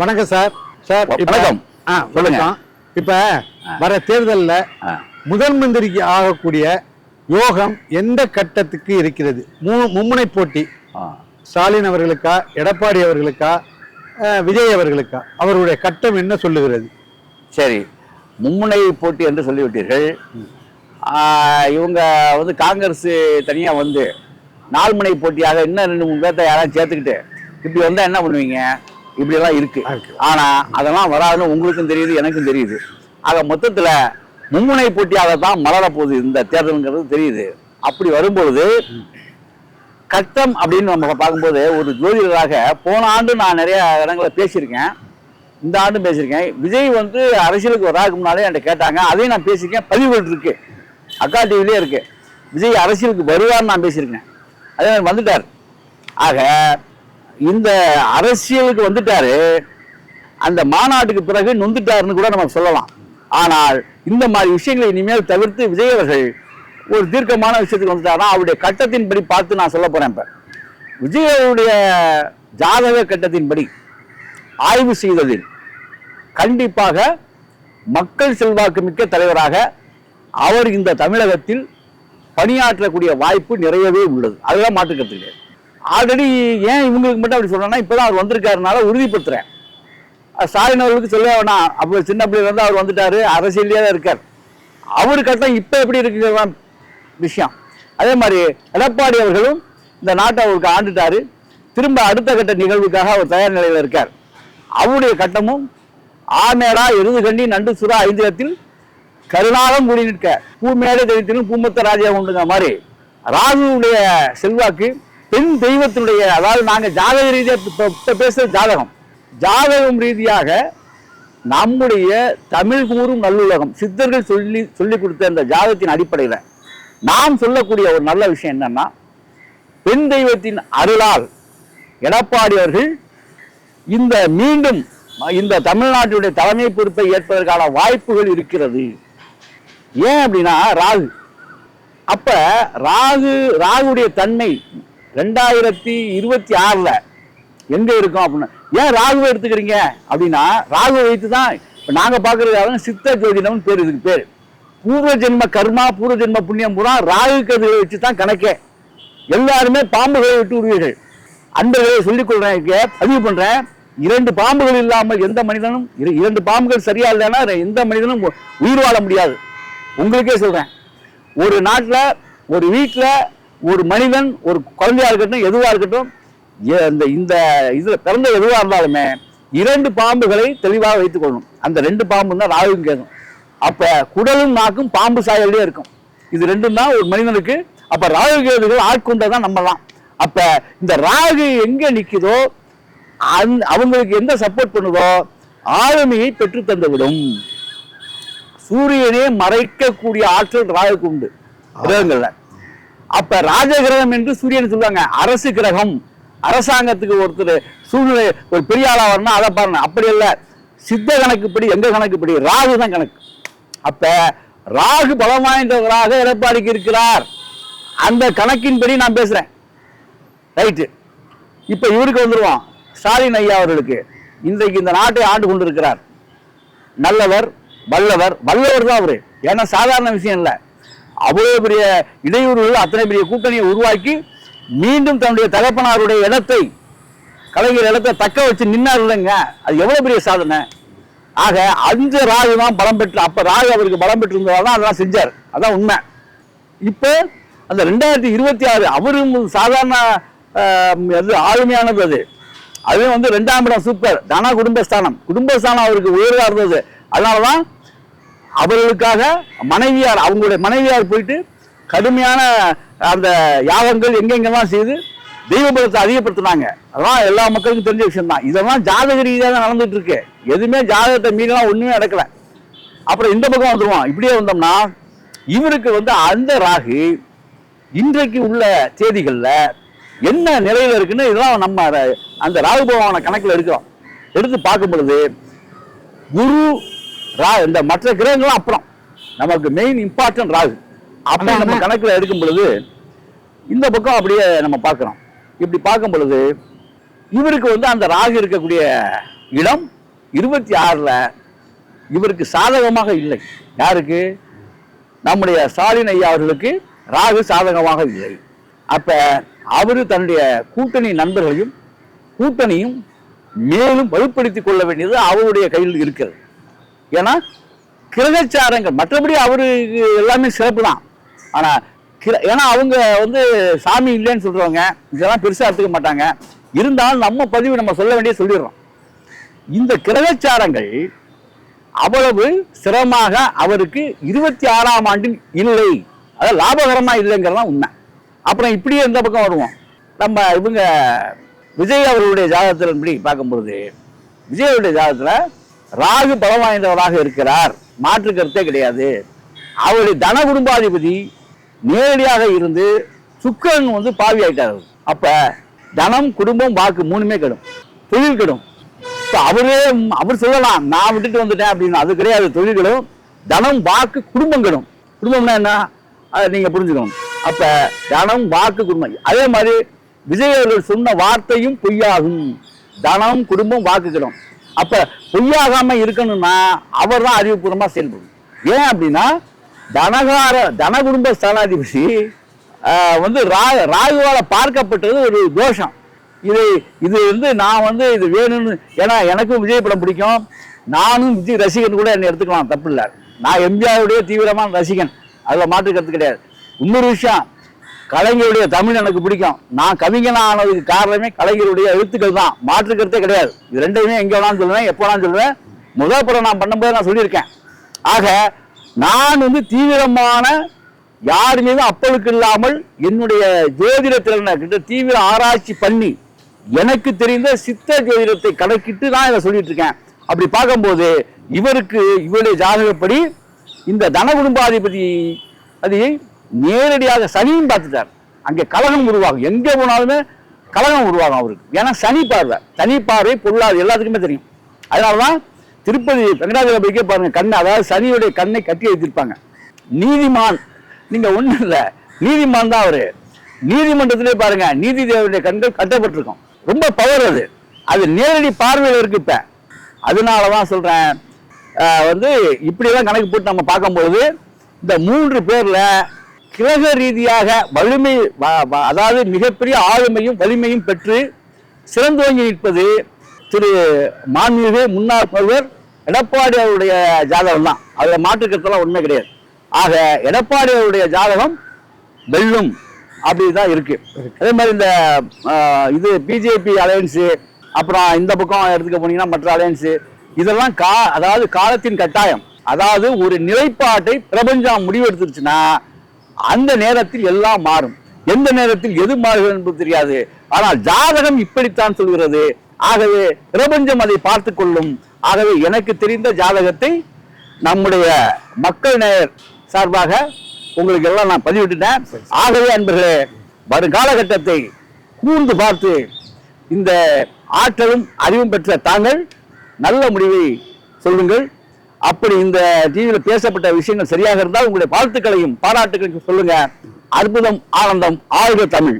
வணக்கம் sir. Sir வணக்கம். ஆ சொல்லுங்க. இப்ப வர தேர்தல்ல. முதல் மந்திரிக்கு ஆகக்கூடிய யோகம் எந்த கட்டத்துக்கு இருக்கிறது? மும்முனை போட்டி. ஸ்டாலின் அவர்களுக்கா எடப்பாடி அவர்களுக்கா விஜய் அவர்களுக்கா? அவருடைய கட்டம் என்ன சொல்லுகிறது? சரி. மும்முனை போட்டி என்று சொல்லிவிட்டீர்கள். இவங்க வந்து காங்கிரஸ் தனியா வந்து நாலு முனை போட்டியாக இன்னும் ரெண்டு மூணு பேர்த்த யாராவது சேர்த்துக்கிட்டு இப்படி வந்தா என்ன பண்ணுவீங்க? இப்படி எல்லாம் இருக்கு. ஆனா அதெல்லாம் வராதுன்னு உங்களுக்கும் தெரியுது எனக்கும் தெரியுது. ஆக மொத்தத்துல மும்முனை போட்டியாக தான் மலரப் போகுது இந்த தேர்தலுங்கிறது தெரியுது. அப்படி வரும்பொழுது கட்டம் அப்படின்னு நம்ம பார்க்கும்போது ஒரு ஜோதிடராக போன ஆண்டு நான் நிறைய இடங்களை பேசியிருக்கேன். இந்த ஆண்டும் பேசியிருக்கேன். விஜய் வந்து அரசியலுக்கு வராதுக்கு முன்னாலே என்கிட்ட கேட்டாங்க. அதையும் நான் பேசியிருக்கேன். பதிவுகள் இருக்கு. அக்கா டிவிலே இருக்கு. விஜய் அரசியலுக்கு வருவார்னு நான் பேசியிருக்கேன். அதே மாதிரி வந்துட்டார். ஆக இந்த அரசியலுக்கு வந்துட்டாரு அந்த மாநாட்டுக்கு பிறகு நொந்துட்டாருன்னு கூட நம்ம சொல்லலாம். ஆனால் இந்த மாதிரி விஷயங்களை இனிமேல் தவிர்த்து விஜய் அவர்கள் ஒரு தீர்க்கமான விஷயத்துக்கு வந்துட்டாருன்னா அவருடைய கட்டத்தின்படி பார்த்து நான் சொல்ல போறேன் இப்ப. விஜயவுடைய ஜாதக கட்டத்தின்படி ஆய்வு செய்ததில் கண்டிப்பாக மக்கள் செல்வாக்கு மிக்க தலைவராக அவர் இந்த தமிழகத்தில் பணியாற்றக்கூடிய வாய்ப்பு நிறையவே உள்ளது. அதுதான் மாற்றுக்கிறது கிடையாது ஆல்ரெடி ஏன் இவங்களுக்கு மட்டும் அப்படி சொல்றேன்னா இப்பதான் அவர் வந்திருக்காருனால உறுதிப்படுத்துறேன். ஸ்டாலின் அவர்களுக்கு சொல்ல வேணாம். அப்போ சின்ன பிள்ளைல இருந்து அவர் வந்துட்டாரு. அரசியலே தான் இருக்கார். அவர் கட்டம் இப்போ எப்படி இருக்குங்கிற விஷயம். அதே மாதிரி எடப்பாடி அவர்களும் இந்த நாட்டை அவருக்கு ஆண்டுட்டாரு. திரும்ப அடுத்த கட்ட நிகழ்வுக்காக அவர் தயார் நிலையில் இருக்கார். அவருடைய கட்டமும் ஆமேடா எருது கண்டி நண்டு சுறா ஐந்திரத்தில் கருணாலும் கூடி நிற்க. பூமேடை தெளித்திலும் பூமத்த ராஜா உண்டுங்க மாதிரி. ராகுவுடைய செல்வாக்கு பெண் தெய்வத்தினுடைய அதாவது நாங்கள் ஜாதக ரீதியாக இப்போ இப்ப பேசுறது ஜாதகம். ஜாதகம் ரீதியாக நம்முடைய தமிழ் கூறும் நல்லுலகம் சித்தர்கள் சொல்லி சொல்லி கொடுத்த அந்த ஜாதகத்தின் அடிப்படையில் நாம் சொல்லக்கூடிய ஒரு நல்ல விஷயம் என்னன்னா பெண் தெய்வத்தின் அருளால் எடப்பாடி அவர்கள் இந்த மீண்டும் இந்த தமிழ்நாட்டினுடைய தலைமை பொறுப்பை ஏற்பதற்கான வாய்ப்புகள் இருக்கிறது. ஏன் அப்படின்னா ராகு. அப்ப ராகு ராகுடைய தன்மை ரெண்டாயிரத்தி இருபத்தி ஆறுல எங்க இருக்கும் அப்படின்னு ஏன் ராகுவை எடுத்துக்கிறீங்க? அப்படின்னா ராகுவை வைத்து தான் இப்போ நாங்க பாக்குறது சித்த ஜோதிடம்னு பேர் இதுக்கு பேர். பூர்வ ஜென்ம கர்மா பூர்வ ஜென்ம புண்ணியம் பூரா ராகு கதிரை வச்சு தான் கணக்கே. எல்லாருமே பாம்புகளை விட்டு விடுவீர்கள். அன்பர்களை சொல்லிக் கொள்றேன் பதிவு பண்றேன். இரண்டு பாம்புகள் இல்லாமல் எந்த மனிதனும் இரண்டு பாம்புகள் சரியா இல்லைன்னா எந்த மனிதனும் உயிர் வாழ முடியாது. உங்களுக்கே சொல்றேன். ஒரு நாட்டில் ஒரு வீட்டில் ஒரு மனிதன் ஒரு குழந்தையா இருக்கட்டும் எதுவா இருக்கட்டும் இந்த இந்த இதுல பிறந்த எதுவா இருந்தாலுமே இரண்டு பாம்புகளை தெளிவாக வைத்துக் கொள்ளணும். அந்த ரெண்டு பாம்பு தான் ராகுவும் கேட்கும் அப்ப குடலும் நாக்கும் பாம்பு சாயல்லே இருக்கும். இது ரெண்டும் தான் ஒரு மனிதனுக்கு அப்ப ராகு கேதுகள் ஆட்கொண்டதான் நம்பலாம் அப்ப இந்த ராகு எங்க நிக்குதோ அந்த அவங்களுக்கு எந்த சப்போர்ட் பண்ணுதோ ஆளுமையை பெற்று தந்துவிடும். சூரியனே மறைக்கக்கூடிய ஆற்றல் ராகுக்கு உண்டு. கிரகங்கள்ல. அப்ப ராஜகிரகம் என்று சூரியன் சொல்லுவாங்க. அரசு கிரகம். அரசாங்கத்துக்கு ஒருத்தர் சூழ்நிலை ஒரு பெரிய ஆளா வரணும் அதை பாருங்க. அப்படி இல்ல சித்த கணக்குப்படி எங்க கணக்குப்படி ராகு தான் கணக்கு. அப்ப ராகு பலம் வாய்ந்தவராக எடப்பாடிக்கு இருக்கிறார். அந்த கணக்கின்படி நான் பேசுறேன். ரைட்டு. இப்ப இவருக்கு வந்துருவோம் ஸ்டாலின் ஐயா அவர்களுக்கு. இன்றைக்கு இந்த நாட்டை ஆண்டு கொண்டிருக்கிறார். நல்லவர் வல்லவர் வல்லவர் தான் அவரு. ஏன்னா சாதாரண விஷயம் இல்லை. அவ்வளோ பெரிய இடையூறுகள் அத்தனை பெரிய கூட்டணியை உருவாக்கி மீண்டும் தன்னுடைய தகப்பனாருடைய இடத்தை கலைஞர் இடத்தை தக்க வச்சு நின்னார் இல்லைங்க அது எவ்வளோ பெரிய சாதனை? ஆக அந்த ராகு தான் பலம் பெற்று அப்போ ராகு அவருக்கு பலம் பெற்று இருந்ததால் தான் அதெல்லாம் செஞ்சார். அதான் உண்மை. இப்போ அந்த ரெண்டாயிரத்தி இருபத்தி ஆறு அவரும் சாதாரண அது ஆளுமையானது அது. அதுவும் வந்து ரெண்டாம் இடம் சூப்பர் தானா குடும்பஸ்தானம். குடும்பஸ்தானம் அவருக்கு உயர்வாக இருந்தது. அதனாலதான் அவர்களுக்காக மனைவியார் அவங்களுடைய மனைவியார் போயிட்டு கடுமையான அந்த யாகங்கள் எங்கெங்கெல்லாம் செய்து தெய்வபலத்தை அதிகப்படுத்தினாங்க. அதெல்லாம் எல்லா மக்களுக்கும் தெரிஞ்ச விஷயம் தான் இதெல்லாம் ஜாதக ரீதியாக தான் நடந்துட்டு இருக்கு எதுவுமே ஜாதகத்தை மீறலாம் ஒன்றுமே நடக்கல. அப்புறம் இந்த பக்கம் வந்துடுவோம் இப்படியே வந்தோம்னா இவருக்கு வந்து அந்த ராகு இன்றைக்கு உள்ள தேதிகளில் என்ன நிலையில் இருக்குன்னு இதெல்லாம் நம்ம அந்த ராகு பகவான கணக்கில் இருக்கிறோம் எடுத்து பார்க்கும் பொழுது குரு ரா இந்த மற்ற கிரகங்களும் அப்புறம். நமக்கு மெயின் இம்பார்ட்டன்ட் ராகு. அப்படி ஆமா, நம்ம. கணக்குல எடுக்கும் பொழுது இந்த பக்கம் அப்படியே நம்ம பார்க்கிறோம். இப்படி பார்க்கும் பொழுது இவருக்கு வந்து அந்த ராகு இருக்கக்கூடிய இடம் இருபத்தி ஆறுல இவருக்கு சாதகமாக இல்லை. யாருக்கு? நம்முடைய ஸ்டாலின் ஐயா அவர்களுக்கு ராகு சாதகமாக இல்லை. அப்ப அவரு தன்னுடைய கூட்டணி நண்பர்களையும் கூட்டணியும் மேலும் வலுப்படுத்திக் கொள்ள வேண்டியது அவருடைய கையில் இருக்கிறது. ஏன்னா கிரகச்சாரங்கள் மற்றபடி அவருக்கு எல்லாமே சிறப்பு தான் ஆனால் கிர- ஏன்னா அவங்க வந்து சாமி இல்லைன்னு சொல்றவங்க இதெல்லாம் பெருசாக எடுத்துக்க மாட்டாங்க. இருந்தாலும் நம்ம பதிவு நம்ம சொல்ல வேண்டிய சொல்லிடுறோம். இந்த கிரகச்சாரங்கள் அவ்வளவு சிரமமாக அவருக்கு இருபத்தி ஆறாம் ஆண்டில் இல்லை. அதாவது லாபகரமாக இல்லைங்கிறது தான் உண்மை. அப்புறம் இப்படியே இந்த பக்கம் வருவோம். நம்ம இவங்க விஜய் அவர்களுடைய ஜாதகத்தின்படி பார்க்கும்பொழுது விஜய் அவருடைய ஜாதகத்தில் ராகு பலம் வாய்ந்தவராக இருக்கிறார். மாற்று கருத்தே கிடையாது. அவருடைய தன குடும்பாதிபதி நேரடியாக இருந்து சுக்கரன் வந்து பாவி ஆயிட்டார். அப்ப தனம் குடும்பம் வாக்கு மூணுமே கெடும். தொழில் கெடும். அவரே அவர் சொல்லலாம் நான் விட்டுட்டு வந்துட்டேன் அப்படின்னு. அது கிடையாது. தொழில்களும் தனம் வாக்கு குடும்பம் கெடும். குடும்பம்னா என்ன? அதை நீங்க புரிஞ்சுக்கணும். அப்ப தனம் வாக்கு குடும்பம். அதே மாதிரி விஜய் அவர்கள் சொன்ன வார்த்தையும் பொய்யாகும். தனம் குடும்பம் வாக்கு கெடும். அப்ப பொய்யாகாம இருக்கணும்னா அவர் தான் அறிவுபூர்வமா செயல்படும் ஏன் அப்படின்னா தனகார தன குடும்ப ஸ்தானாதிபதி வந்து ரா ராகுவால பார்க்கப்பட்டது ஒரு தோஷம். இது இது வந்து நான் வந்து இது வேணும்னு ஏன்னா எனக்கும் விஜய் படம் பிடிக்கும். நானும் விஜய் ரசிகன் கூட என்னை எடுத்துக்கலாம் தப்பு இல்லை நான் எம்ஜிஆருடைய தீவிரமான ரசிகன். அதில் மாற்றுக்கிறது கிடையாது. இன்னொரு விஷயம் கலைஞருடைய தமிழ் எனக்கு பிடிக்கும். நான் கவிஞனா ஆனதுக்கு காரணமே கலைஞருடைய எழுத்துக்கள் தான். மாற்று கருத்தே கிடையாது. இது ரெண்டையுமே எங்க வேணாலும் சொல்லுவேன் எப்போ வேணாலும் சொல்லுவேன். முதல் படம் நான் பண்ணும்போது நான் சொல்லியிருக்கேன். ஆக நான் வந்து தீவிரமான யார் மீதும் அப்பளுக்கு இல்லாமல் என்னுடைய ஜோதிட திறனை கிட்ட தீவிர ஆராய்ச்சி பண்ணி எனக்கு தெரிந்த சித்த ஜோதிடத்தை கணக்கிட்டு நான் இதை சொல்லிட்டு இருக்கேன் அப்படி பார்க்கும்போது இவருக்கு இவருடைய ஜாதகப்படி இந்த தன குடும்பாதிபதி அது நேரடியாக சனியும் பார்த்துட்டார். அங்கே கழகம் உருவாகும். எங்கே போனாலுமே கலகம் உருவாகும் அவருக்கு. ஏன்னா சனி பார்வை. சனி பார்வை பொருளாது எல்லாத்துக்குமே தெரியும். அதனாலதான் திருப்பதி வெங்கடாஜலபதிக்கே பாருங்கள் கண்ணை. அதாவது சனியுடைய கண்ணை கட்டி வைத்திருப்பாங்க. நீதிமான். நீங்கள் ஒன்றும் இல்லை. நீதிமான் தான் அவர். நீதிமன்றத்திலே பாருங்க நீதி தேவனுடைய கண்கள் கட்டப்பட்டிருக்கும். ரொம்ப பவர் அது. அது நேரடி பார்வையில் இருக்கு இப்போ. அதனால தான் சொல்கிறேன் வந்து இப்படியெல்லாம் கணக்கு போட்டு நம்ம பார்க்கும்பொழுது இந்த மூன்று பேரில் கிரக ரீதியாக வலிமை அதாவது மிகப்பெரிய ஆளுமையும் வலிமையும் பெற்று சிறந்தோங்கி நிற்பது திரு மாண்புமிகு முன்னாள் முதல்வர் எடப்பாடி அவருடைய ஜாதகம் தான் அதில் மாற்றுக்கத்தெல்லாம் உண்மை கிடையாது. ஆக எடப்பாடி அவருடைய ஜாதகம் வெல்லும் அப்படிதான் இருக்கு. அதே மாதிரி இந்த இது பிஜேபி அலையன்ஸு அப்புறம் இந்த பக்கம் எடுத்துக்க போனீங்கன்னா மற்ற அலையன்ஸு இதெல்லாம் கா அதாவது காலத்தின் கட்டாயம். அதாவது ஒரு நிலைப்பாட்டை பிரபஞ்சம் முடிவெடுத்துருச்சுன்னா அந்த நேரத்தில் எல்லாம் மாறும். எந்த நேரத்தில் எது மாறுகிறது என்பது தெரியாது. ஆனால் ஜாதகம் இப்படித்தான் சொல்கிறது. ஆகவே பிரபஞ்சம் அதை பார்த்து கொள்ளும். ஆகவே எனக்கு தெரிந்த ஜாதகத்தை நம்முடைய மக்கள் நேயர் சார்பாக உங்களுக்கு எல்லாம் நான் பதிவிட்டுட்டேன். ஆகவே அன்பர்களே வருங்காலகட்டத்தை கூர்ந்து பார்த்து இந்த ஆற்றலும் அறிவும் பெற்ற தாங்கள் நல்ல முடிவை சொல்லுங்கள். அப்படி இந்த டிவியில் பேசப்பட்ட விஷயங்கள் சரியாக இருந்தால் உங்களுடைய வாழ்த்துக்களையும் பாராட்டுகளையும் சொல்லுங்க. அற்புதம் ஆனந்தம் ஆழ்க தமிழ்.